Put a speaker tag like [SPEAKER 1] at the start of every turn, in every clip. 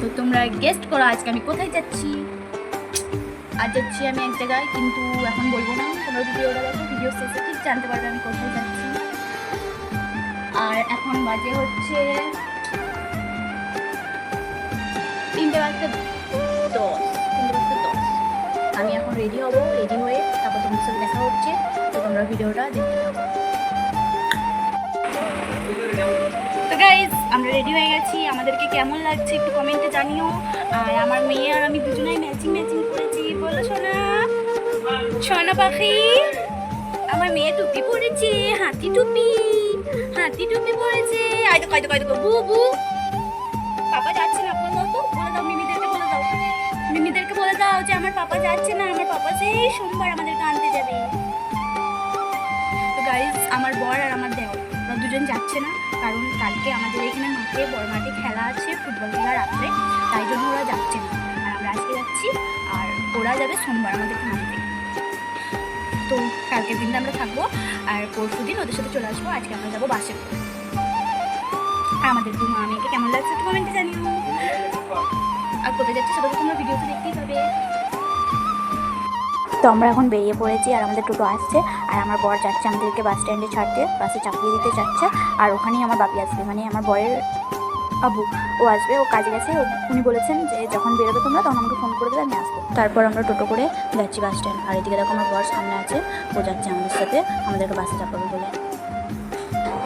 [SPEAKER 1] তো তোমরা গেস্ট করো আজকে আমি কোথায় যাচ্ছি। আর যাচ্ছি আমি এক জায়গায়, কিন্তু এখন বলব না, তোমরা ভিডিওটা দেখো ভিডিও শেষে ঠিক জানতে পারবে আমি কোথায় যাচ্ছি। আর এখন বাজে হচ্ছে তিনটে বাজতে আমি এখন রেডি হব রেডি হয়ে তারপর তোমার সাথে দেখা হচ্ছে, তো তোমরা ভিডিওটা দেখতে থাকো। তো গাইজ আমরা রেডি হয়ে গেছি। আমাদেরকে কেমন লাগছে একটু কমেন্টে জানিও। আর আমার মেয়ে আর আমি দুজনেই ম্যাচিং ম্যাচিং করেছি। বলো সোনা। সোনা পাখি। আমার মেয়ে টুপি পরেছে, হাতি টুপি। হাতি টুপি পরেছে। আয় তো কয় তো কয় তো বু বু। পাপা যাচ্ছে না, বলে তো, বলে দাও, মিমিদেরকে বলে দাও। মিমিদেরকে বলে দাও যে আমার পাপা যাচ্ছে না, আমার পাপা সেই সোমবার আমাদেরকে আনতে যাবে। তো গাইজ আমার বর আর আমার ওরা দুজন যাচ্ছে না, কারণ কালকে আমাদের এখানে মাঠে বড় মাঠে খেলা আছে, ফুটবল খেলা রাত্রে, তাই জন্য ওরা যাচ্ছে না। আর আমরা আজকে যাচ্ছি, আর ওরা যাবে সোমবার আমাদের আনতে তো কালকের দিনটা আমরা থাকব, আর পরশু দিন ওদের সাথে চলে আসব, আজকে আমরা যাব বাসে করে। আমাদের দু মেয়েকে কেমন লাগছে একটু কমেন্টে জানিও। আর কোথায় যাচ্ছে সেটা তো তোমরা ভিডিওতে দেখতেই পাবে। তো আমরা এখন বেরিয়ে পড়েছি আর আমাদের টোটো আসছে আর আমার বর যাচ্ছে আমাদেরকে বাস স্ট্যান্ডে ছাড়তে বাসে চাপিয়ে দিতে যাচ্ছে আর ওখানেই আমার বাপি আসবে। মানে আমার বরের আবু ও আসবে, ও কাজে গেছে উনি বলেছেন যে যখন বেরোবে তোমরা তখন আমাকে ফোন করে দেবে, আমি আসব। তারপর আমরা টোটো করে যাচ্ছি বাস স্ট্যান্ড আর এদিকে দেখো আমার বর সামনে আছে, ও যাচ্ছে আমাদের সাথে, আমাদেরকে বাসে চাপাবে বলে।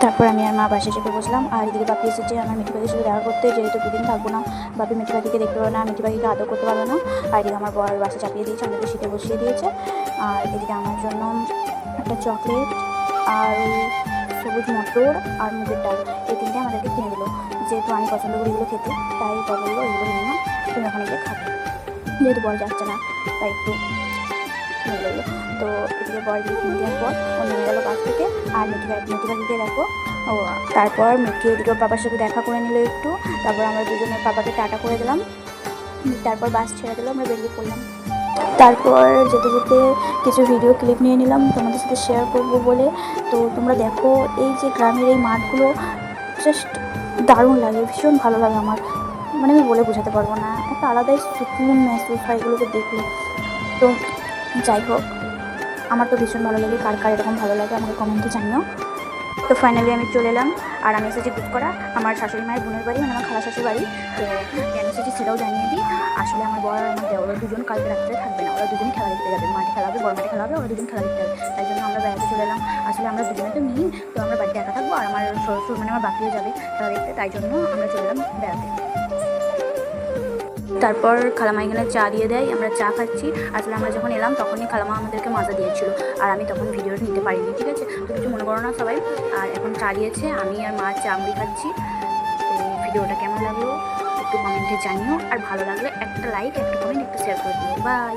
[SPEAKER 1] তারপর আমি আর মা বাসে চেপে বসলাম। আর এদিকে বাপি এসেছে, আমার মিঠি পাখির সাথে দেখা করতে। যেহেতু দুদিন থাকব না, বাপি মিঠি পাখিকে দেখতে পাবে না মিঠি পাখিকে আদর করতে পারবে না। আর এদিকে আমার বর বাসে চাপিয়ে দিয়েছে আমাদের শীতে বসিয়ে দিয়েছে। আর এদিকে আমার জন্য একটা চকলেট, আর সবুজ মটর, আর মুগের ডাল। এই তিনটে আমাদেরকে কিনে দিল। যেহেতু আমি পছন্দ করি এগুলো খেতে, তাই বলল, এগুলো নিয়ে নাও, তুমি ওখানে গিয়ে খাবে। যেহেতু বর যাচ্ছে না, তাই একটু নিয়ে গেলো। তো এদিকে পর ও নেমে গেলো বাস থেকে, আর মেথি মেথি পাখিকে দেখো ও তারপর মেথি এদিকে বাবার সাথে দেখা করে নিল একটু। তারপর আমরা দুজনের বাবাকে টাটা করে দিলাম। তারপর বাস ছেড়ে দিলাম আমরা বেরিয়ে পড়লাম। তারপর যেতে যেতে কিছু ভিডিও ক্লিপ নিয়ে নিলাম, তোমাদের সাথে শেয়ার করব বলে। তো তোমরা দেখো, এই যে গ্রামের এই মাঠগুলো জাস্ট দারুণ লাগে, ভীষণ ভালো লাগে আমার। মানে আমি বলে বোঝাতে পারব না, একটা আলাদাই সুকুন মেহসুস হয় এগুলোকে দেখলে। তো যাই হোক, আমার তো ভীষণ ভালো লাগে, কার কার এরকম ভালো লাগে আমাকে কমেন্টে জানিও। তো ফাইনালি আমি চলে এলাম, আর আমি এসেছি বুক করা, আমার শাশুড়ি মায়ের বোনের বাড়ি মানে আমার খালা শাশুড়ি বাড়ি। তো আমি এসেছি সেটাও জানিয়ে দিই, আসলে আমার বড় আর আমার দেওয়া দুজন কালকে রাত্রে থাকবে না, ওরা দুজন খেলা দেখতে যাবে, মাঠে খেলা হবে, বড় মাঠে খেলা হবে, ওরা দুজন খেলা দেখতে যাবে। তাই জন্য আমরা বেড়াতে চলে এলাম, আসলে আমরা দুজনে তো নিই তো আমরা বাড়িতে একা থাকব, আর আমার শ্বশুর মানে আমার বাকিও যাবে খেলা দেখতে, তাই জন্য আমরা চলে এলাম বেড়াতে। তারপর খালামা এখানে চা দিয়ে দেয়, আমরা চা খাচ্ছি। আসলে আমরা যখন এলাম, তখনই খালামা আমাদেরকে মাজা দিয়েছিল। আর আমি তখন ভিডিওটা নিতে পারিনি, ঠিক আছে? তো কিছু মনে করো না সবাই। আর এখন চা দিয়েছে, আমি আর মা চা মুড়ি খাচ্ছি। তো ভিডিওটা কেমন লাগল একটু কমেন্টে জানিও। আর ভালো লাগলে একটা লাইক একটা কমেন্ট একটা শেয়ার করে দিও। বাই